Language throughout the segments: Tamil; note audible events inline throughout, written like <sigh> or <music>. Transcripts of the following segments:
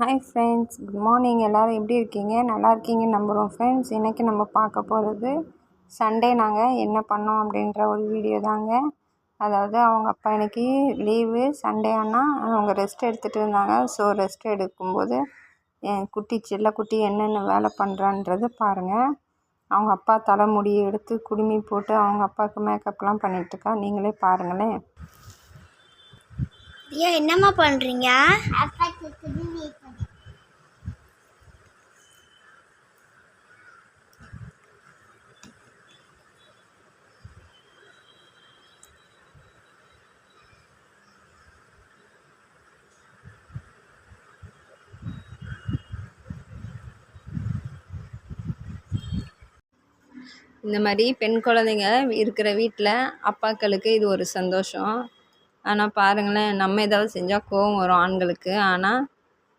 ஹாய் ஃப்ரெண்ட்ஸ் குட் மார்னிங் எல்லோரும் எப்படி இருக்கீங்க? நல்லா இருக்கீங்கன்னு நம்புகிறோம் ஃப்ரெண்ட்ஸ் இன்றைக்கி நம்ம பார்க்க போகிறது சண்டே நாங்கள் என்ன பண்ணோம் அப்படின்ற ஒரு வீடியோ தாங்க. அதாவது அவங்க அப்பா இன்னைக்கு லீவு சண்டே ஆனால் அவங்க ரெஸ்ட் எடுத்துகிட்டு இருந்தாங்க. ஸோ ரெஸ்ட் எடுக்கும்போது என் குட்டி செல்லக்குட்டி என்னென்ன வேலை பண்ணுறான்றது பாருங்கள் அவங்க அப்பா தலைமுடியை எடுத்து குடுமி போட்டு அவங்க அப்பாவுக்கு மேக்கப்லாம் பண்ணிகிட்ருக்கா நீங்களே பாருங்களேன். ஐயா என்னம்மா பண்ணுறீங்க இந்த மாதிரி பெண் குழந்தைங்க இருக்கிற வீட்டில் அப்பாக்களுக்கு இது ஒரு சந்தோஷம். ஆனால் பாருங்களேன் நம்ம ஏதாவது செஞ்சால் கோவம் வரும் ஆண்களுக்கு. ஆனால்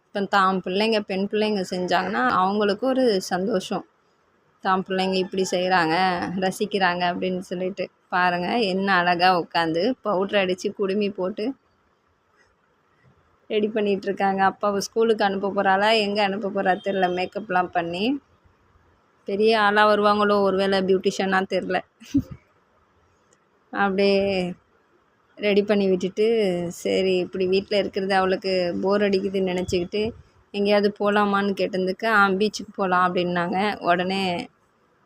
இப்போ தான் பிள்ளைங்க பெண் பிள்ளைங்க செஞ்சாங்கன்னா அவங்களுக்கு ஒரு சந்தோஷம். தான் பிள்ளைங்க இப்படி செய்கிறாங்க ரசிக்கிறாங்க அப்படின்னு சொல்லிட்டு பாருங்கள் என்ன அழகாக உட்காந்து பவுட்ரு அடித்து குடுமி போட்டு ரெடி பண்ணிகிட்ருக்காங்க அப்பாவை ஸ்கூலுக்கு அனுப்ப போகிறாளா எங்கே அனுப்ப போகிறா தெரில மேக்கப்லாம் பண்ணி பெரிய ஆளாக வருவாங்களோ ஒரு வேளை பியூட்டிஷியனாக தெரில அப்படியே ரெடி பண்ணி விட்டுட்டு சரி இப்படி வீட்டில் இருக்கிறது அவளுக்கு போர் அடிக்குதுன்னு நினச்சிக்கிட்டு எங்கேயாவது போகலாமான்னு கேட்டதுக்கு ஆ பீச்சுக்கு போகலாம் அப்படின்னாங்க. உடனே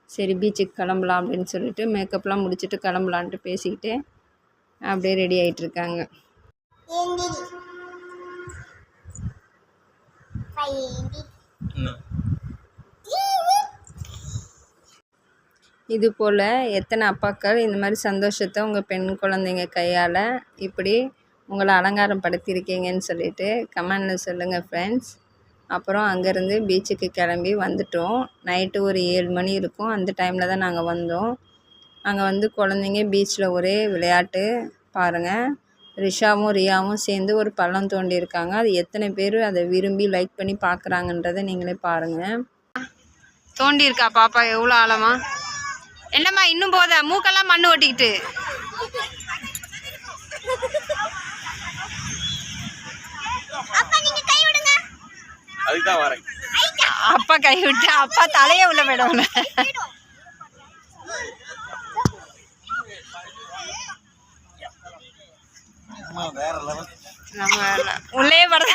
சரி பீச்சுக்கு கிளம்பலாம் அப்படின்னு சொல்லிட்டு மேக்கப்லாம் முடிச்சுட்டு கிளம்பலான்ட்டு பேசிக்கிட்டு அப்படியே ரெடி ஆகிட்டுருக்காங்க இது போல் எத்தனை அப்பாக்கள் இந்த மாதிரி சந்தோஷத்தை உங்கள் பெண் குழந்தைங்க கையால் இப்படி உங்களை அலங்காரம் படுத்தியிருக்கீங்கன்னு சொல்லிட்டு கமெண்டில் சொல்லுங்கள் ஃப்ரெண்ட்ஸ் அப்புறம் அங்கேருந்து பீச்சுக்கு கிளம்பி வந்துட்டோம். நைட்டு ஒரு ஏழு மணி இருக்கும். அந்த டைமில் தான் நாங்கள் வந்தோம். அங்கே வந்து குழந்தைங்க பீச்சில் ஒரே விளையாட்டு பாருங்கள் ரிஷாவும் ரியாவும் சேர்ந்து ஒரு பள்ளம் தோண்டியிருக்காங்க. அது எத்தனை பேர் அதை விரும்பி லைக் பண்ணி பார்க்குறாங்கன்றதை நீங்களே பாருங்கள் தோண்டியிருக்கா பாப்பா? எவ்வளோ ஆழமா? என்னம்மா இன்னும் போதா? மூக்கெல்லாம் மண்ணு வரேன். அப்பா கை விட்டு அப்பா தலையை உள்ள லெவல் நம்ம உள்ளே படுற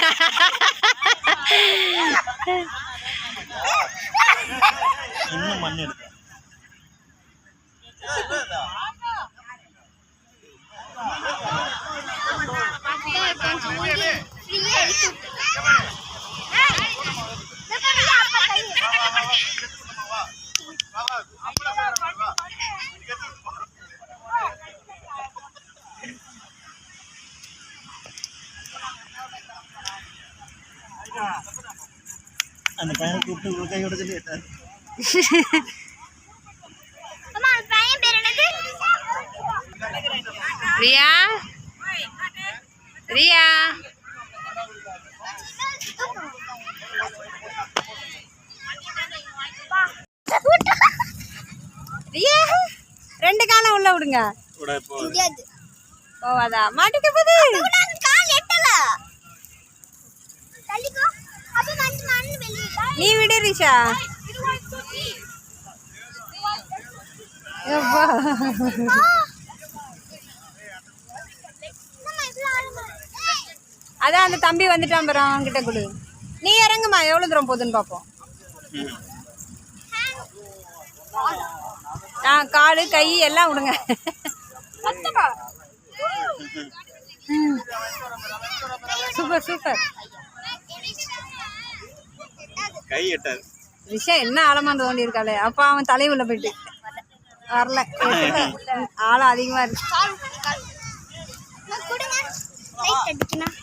அந்த பையனை கூப்பிட்டு ஒரு கையோட சொல்லி கேட்டார் அம்மா பையன் பேர் என்னது? ரியா? ரியா? ரியா ரெண்டு காலம் உள்ள விடுங்க. கூட இப்போ முடியாது போவாதா? மாட்டிக்க போது கால் எட்டல. தள்ளிக்கோ அப்ப மண் மண் வெளியில நீ விடு ரிஷா. அதான் அந்த தம்பி வந்துட்டான் பாரு அவன்கிட்ட கொடு. நீ இறங்குமா எவ்வளோ தூரம் போகுதுன்னு பார்ப்போம் ஆ காலு கை எல்லாம் விடுங்க. Super super. கை எட்டாது ரிஷா என்ன ஆழமாண்டு தோண்டி இருக்காளே அப்பா அவன் தலை உள்ள போயிட்டு. வரல. <laughs> ஆழம் அதிகமா இருக்கு. கொடுங்க லைட் அடிக்கணும்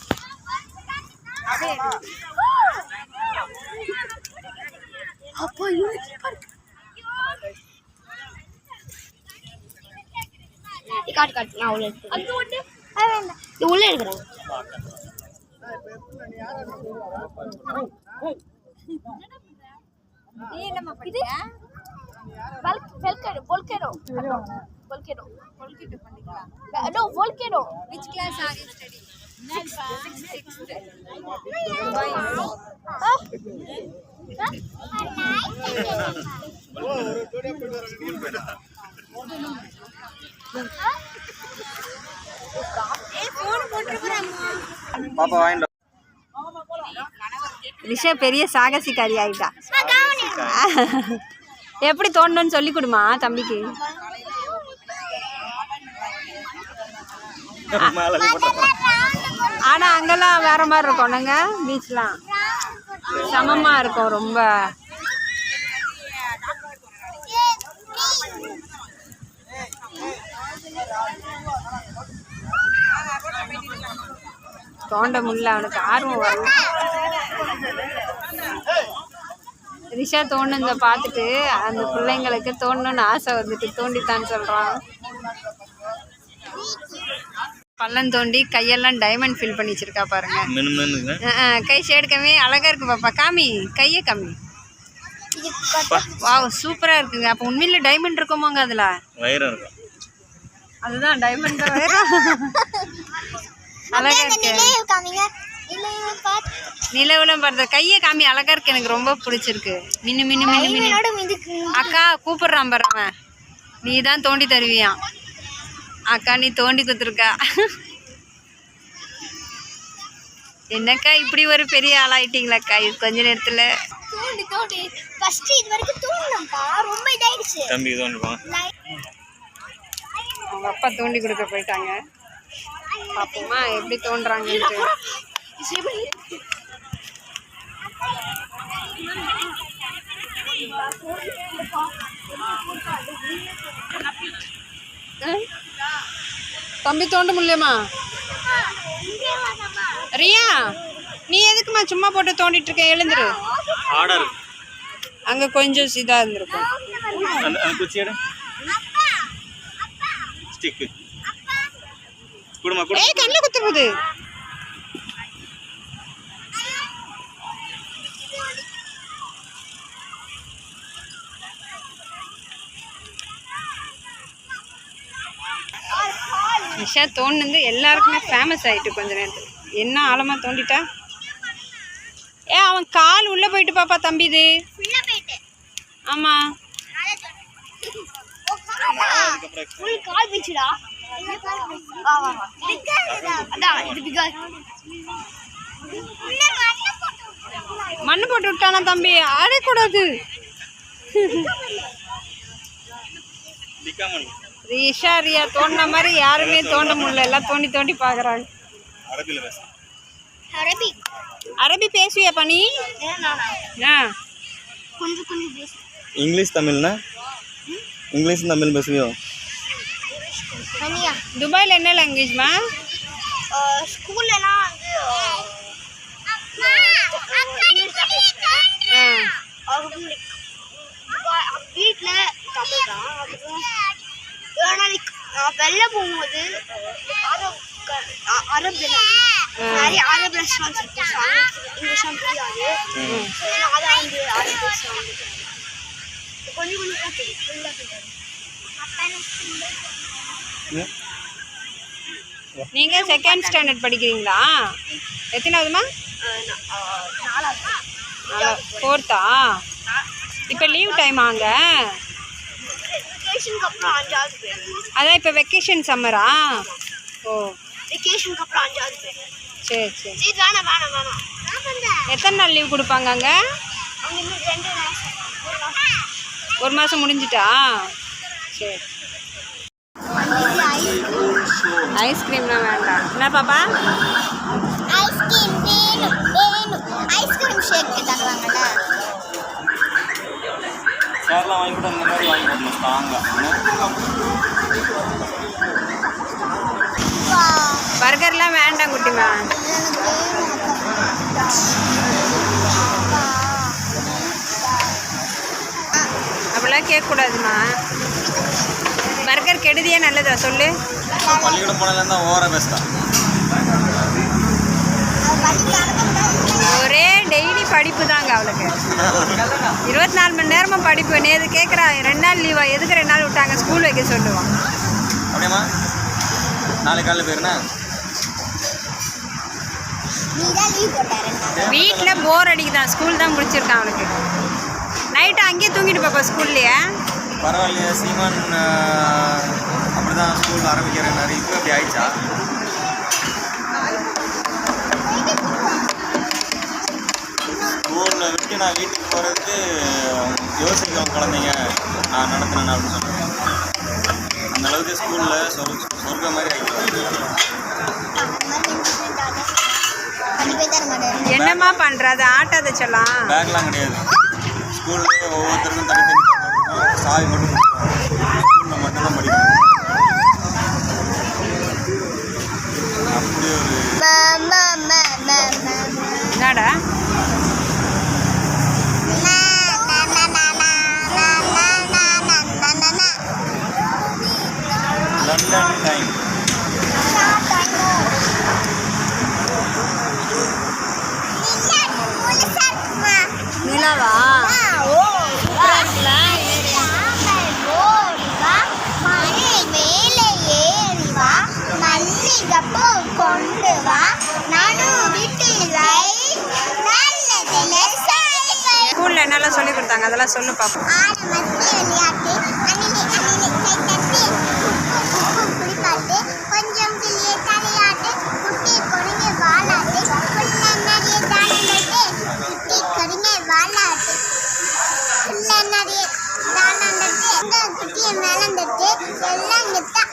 அப்பா காட்டு காட்டு நான் உள்ள எடுத்து அது வேண்டாம் இது உள்ள எடுக்கிறேன் volcano. Volcano. Volcano. No, volcano. Which class are you studying? Six, six, six. Why? Huh? పాప వాయిన్ ரிஷா பெரிய சாகசிக்காரி ஆயிட்டா எப்படி தோண்டணும்னு சொல்லி கொடுமா தம்பிக்கு? ஆனா அங்கெல்லாம் வேற மாதிரி இருக்கும். நாங்க பீச்லாம். சமமா இருக்கும் ரொம்ப. தோண்ட முடியல அவனுக்கு ஆர்வம் வரல. ரிஷா தோணுந்த பார்த்துட்டு அந்த பிள்ளைங்களுக்கு தோண்டணும்னு ஆசை வந்துட்டு தோண்டித்தான்னு சொல்றான். பள்ளம் தோண்டி கையெல்லாம் டைமண்ட் ஃபில் பண்ணி வச்சிருக்கா பாருங்க. கை ஷேடு கம்மி அழகா இருக்கு பாப்பா. காமி கையை கம்மி வாவ் சூப்பரா இருக்குங்க. அப்போ உண்மையில டைமண்ட் இருக்குமாங்க அதுல? அதுதான் டைமண்ட் வேற அழகா இருக்கு. நிலவுலாம் பாருங்க. கையை காமி அழகா இருக்கு. எனக்கு ரொம்ப பிடிச்சிருக்கு. மின்னு மின்னு மின்னு மின்னு. அக்கா கூப்பிடுறான் பாரு அவன். நீ தான் தோண்டி தருவியான் அக்கா நீ தோண்டி கொடுத்துருக்கா என்னக்கா இப்படி ஒரு பெரிய ஆளாயிட்டீங்களாக்கா? இது கொஞ்ச நேரத்துல. தோண்டி தோண்டி. ஃபர்ஸ்ட் இது வரைக்கும் தூண்டணும்ப்பா ரொம்ப இதாயிடுச்சு. தம்பி இது ஒன்று வாங்க அவங்க அப்பா தோண்டி கொடுக்க போயிட்டாங்க. பாப்போமா எப்படி தோன்றாங்கன்ட்டு? தம்பி தோண்ட முடியலமா ரியா நீ எதுக்குமா சும்மா போட்டு தோண்டிட்டு இருக்க? எழுந்துரு. ஆர்டர் அங்க கொஞ்சம் இதா இருந்திருக்கும் அந்த அந்த குச்சி எடு ஸ்டிக்கு குடுமா குடு ஏய் கண்ணில் குத்து போகுது. நிஷா தோணுந்து எல்லாருக்குமே ஃபேமஸ் ஆயிட்டு கொஞ்ச நேரத்தில். என்ன ஆழமா தோண்டிட்டா? ஏ அவன் கால் உள்ள போயிட்டு பாப்பா தம்பி இது. ஃபுல்லா போயிட்டு. வா வா வா. அதான் இது மண்ணு போட்டு விட்டானா தம்பி? ஆடக்கூடாது டிக்காமன் ரிஷா ரியா தோண்டின மாதிரி யாருமே தோண்ட முடியல. எல்லாம் தோண்டி தோண்டி பார்க்குறாங்க அரபி அரபி பேசுவியா பணி கொஞ்சம் இங்கிலீஷ் தமிழ்னா? இங்கிலீஷ் தமிழ் பேசுவியோ? மணியா துபாயில் என்ன லாங்குவேஜ்மா ஸ்கூல்லலாம் வந்து வீட்டில் தமிழ் தான் நான் வெளில போகும்போது அரப். நிறைய அரப் ரெஸ்டாரண்ட்ஸ் புரியாது வந்து அரப் கொஞ்சம் கொஞ்சம் தான் தெரியும் ஃபுல்லாக தெரியாது நீங்கள் செகண்ட் ஸ்டாண்டர்ட் படிக்கிறீங்களா? எத்தனாவதுமா ஃபோர்த்தா இப்போ லீவ் டைம் ஆங்க. அதான் இப்போ வெக்கேஷன் சம்மரா ஓ. வெக்கேஷனுக்கு அப்புறம் அஞ்சாவது சரி சரி. சரி வேணாம் வேணாம் வேணாம் எத்தனை நாள் லீவ் கொடுப்பாங்க அங்கே? ஒரு ஒரு மாதம் முடிஞ்சிட்டா? சரி. ஐஸ்கிரீம்லாம் வேண்டாம். என்ன பாப்பா? ஐஸ்கிரீம் வேணும் வேணும். ஐஸ்கிரீம் ஷேக் தருவாங்கல்ல? சேர்லாம் வாங்கி கூட இந்த மாதிரி வாங்கி போடணும் ஸ்ட்ராங்காக பர்கர்லாம் வேண்டாம் குட்டிமா அப்படிலாம் கேட்கக்கூடாதுமா. கெடுதியே நல்லதா? சொல்லு. பள்ளிக்கூடம் போனதுலேருந்து தான் ஓவராக பேசுகிறான் ஒரே டெய்லி படிப்பு தாங்க அவளுக்கு. இருபத்தி நாலு மணி நேரமும் படிப்பு. நேற்று கேட்குறா ரெண்டு நாள் லீவா எதுக்கு ரெண்டு நாள் விட்டாங்க? ஸ்கூல் வைக்க சொல்லுவான் அப்படியாம்மா? நாளைக்கு காலையில் நாள் வீட்டில் போர் அடிக்குதான் ஸ்கூல் தான் முடிச்சிருக்கான் அவனுக்கு நைட்டு அங்கேயே தூங்கிட்டு பாப்பா ஸ்கூல்லையே பரவாயில்லையே சீமான் அப்படி தான் ஸ்கூல் ஆரம்பிக்கிறேன் இப்போ அப்படி ஆயிடுச்சா? ஸ்கூலில் விட்டு நான் வீட்டுக்கு போகிறதுக்கு யோசிக்கும் குழந்தைங்க நான் நடத்தினேன் அப்படின்னு சொன்னேன் அந்த அளவுக்கு ஸ்கூலில் சொல் சொர்க்க மாதிரி ஆகிடுச்சு என்னம்மா பண்ணுறது ஆட்டாத சொல்லலாம் பேக்லாம் கிடையாது. ஸ்கூல்லேயே ஒவ்வொருத்தருக்கும் தனித்தனி. சாவி மட்டும் ஸ்கூலில் மட்டும்தான் படிக்கணும். அப்படி ஒரு என்னடா? London time. நிலாவா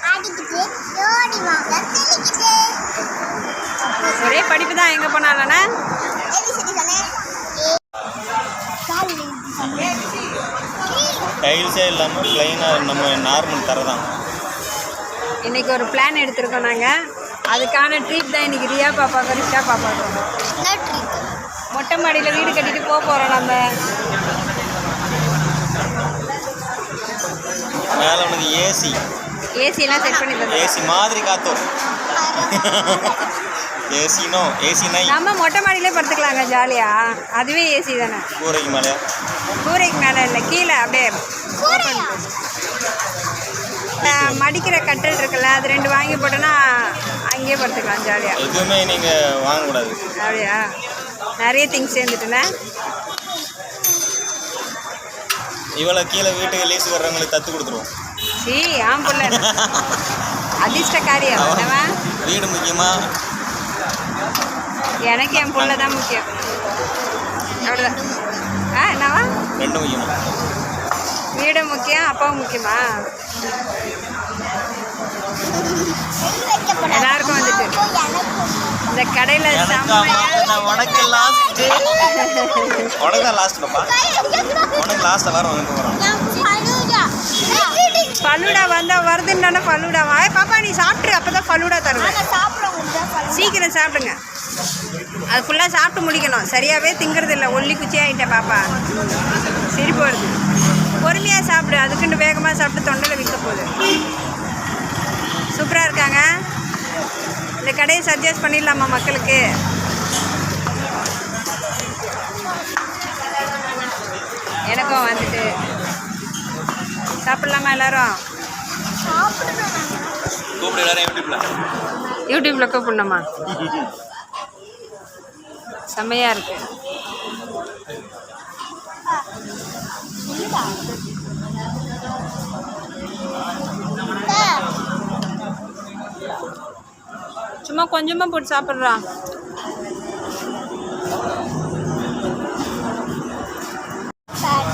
ஆடிக்கிட்டு ஓடி வாங்க தெளிக்கிட்டு. ஒரே படிப்பு தான் எங்கே போனாலண்ணே டைல்ஸே இல்லாமல் ப்ளைனாக நம்ம நார்மல் தர தான். இன்னைக்கு ஒரு பிளான் எடுத்திருக்கோம் நாங்கள் அதுக்கான ட்ரீட் தான் இன்னைக்கு ரியா பாப்பாக்கும் ரிஷா நன்றி மொட்டை மாடியில் வீடு கட்டிட்டு போக போகிறோம் நம்ம. மேலே உனக்கு ஏசி ஏசிலாம் செட் பண்ணி தந்தோம். ஏசி மாதிரி காத்தோம் ஏசினோ ஏசி நை நம்ம மொட்டை மாடியிலே படுத்துக்கலாங்க ஜாலியாக அதுவே ஏசி தானே. கூரைக்கு மேலே. கூரைக்கு மேலே இல்லை கீழே அப்படியே மடிக்கிற கட்டில் இருக்குல்ல அது ரெண்டு வாங்கி போட்டோன்னா அங்கேயே படுத்துக்கலாம் ஜாலியாக எதுவுமே நீங்கள் வாங்கக்கூடாது. அப்படியா? நிறைய திங்ஸ் சேர்ந்துட்டுனே இவ்வளோ கீழே வீட்டுக்கு லீஸ் வர்றவங்களுக்கு தத்து கொடுத்துருவோம். சீ ஆம் புள்ள. அதிர்ஷ்டக்காரியா என்னவன் வீடு முக்கியமா? எனக்கு என் புள்ள தான் முக்கியம். அவ்வளோதான் என்னவா ரெண்டும் முக்கியமா? வீடு முக்கியம் அப்பாவும் முக்கியமா? எல்லாருக்கும் வந்துட்டு. இந்த கடையில் செம்மையா உனக்கு லாஸ்ட் உனக்கு தான் லாஸ்ட் பாப்பா. உனக்கு லாஸ்ட்டில் வர வரோம் ஃபலூடா வந்தா வருதுன்னு ஃபலூடா வா பாப்பா நீ சாப்பிட்ரு அப்போ தான் ஃபலூடா தருவேன் சீக்கிரம் சாப்பிடுங்க. அது ஃபுல்லாக சாப்பிட்டு முடிக்கணும். சரியாகவே திங்கிறது இல்லை ஒல்லி குச்சி ஆகிட்ட பாப்பா. சிரிப்பு வருது. பொறுமையாக சாப்பிடு. அதுக்குன்னு வேகமாக சாப்பிட்டு தொண்டையில் விற்க போகுது. சூப்பராக இருக்காங்க. இந்த கடையை சஜஸ்ட் பண்ணிடலாமா மக்களுக்கு? எனக்கும் வந்துட்டு. சாப்பிட்லாமா எல்லாரும்? கூப்பிடு எல்லாரும் யூடியூப்ல. யூடியூப்பில் கூப்பிடணுமா? <laughs> செம்மையாக இருக்கு. சும்மா கொஞ்சமாக போட்டு சாப்பிட்றா.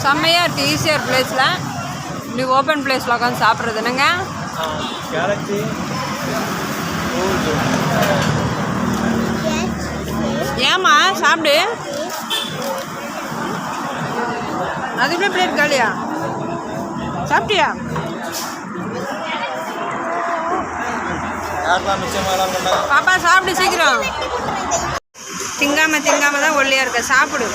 செம்மையாக இருக்குது ஈஸியாக பிளேஸில் இப்படி ஓப்பன் பிளேஸில் உட்காந்து சாப்பிட்றது என்னங்க? ஏம்மா சாப்பிடு. அதுக்குள்ளே பிளேட் காலியா? சாப்பிட்டியா? பாப்பா சாப்பிடு சீக்கிரம். திங்காம திங்காம தான் ஒல்லியா இருக்க. சாப்பிடு.